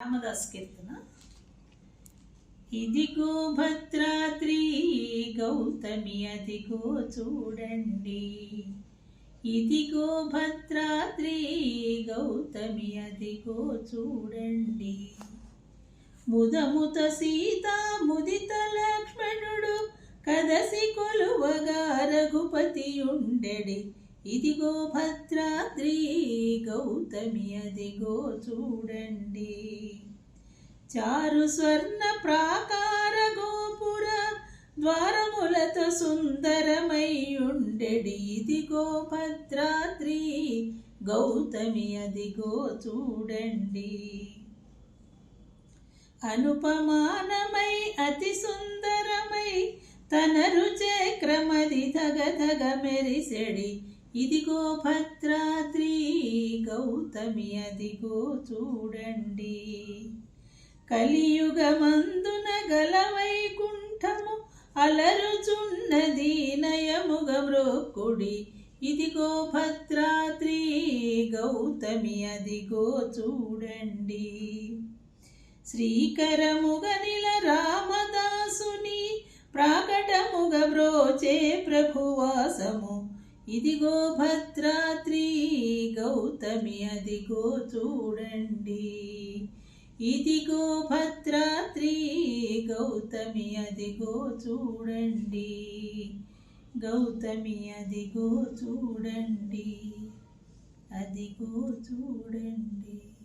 రామదాస్ కీర్తన. ఇదిగో భద్రాద్రి గౌతమి అదిగో చూడండి. ఇదిగో భద్రాద్రి గౌతమి అదిగో చూడండి. ముదముత సీత ముదిత లక్ష్మణుడు కదసి కొలువగా రఘుపతి ఉండెడి ఇదిగో భద్రాద్రి గౌతమి అదిగో చూడండి. చారు స్వర్ణ ప్రాకార గోపుర ద్వారములతో సుందరమై ఉండెడి ఇదిగో భద్రాద్రి గౌతమి అదిగో చూడండి. అనుపమానమై అతి సుందరమై తన రుచక్రమది ధగ ధగ మెరిసెడి. ఇదిగో భద్రా గౌతమి అదిగో చూడండి. కలియుగమందున గల వైకుంఠము అలరుచున్నది నయముగ మ్రోక్కుడి ఇదిగో భద్రాద్రి గౌతమి అదిగో చూడండి శ్రీకరముగనిల రామదాసుని ప్రాకటముగ బ్రోచే ప్రభువాసము. ఇదిగో భద్రా గౌతమి అదిగో చూడండి. ఇదిగో భద్రాద్రి గౌతమి అదిగో చూడండి. గౌతమి అదిగో చూడండి. అదిగో చూడండి.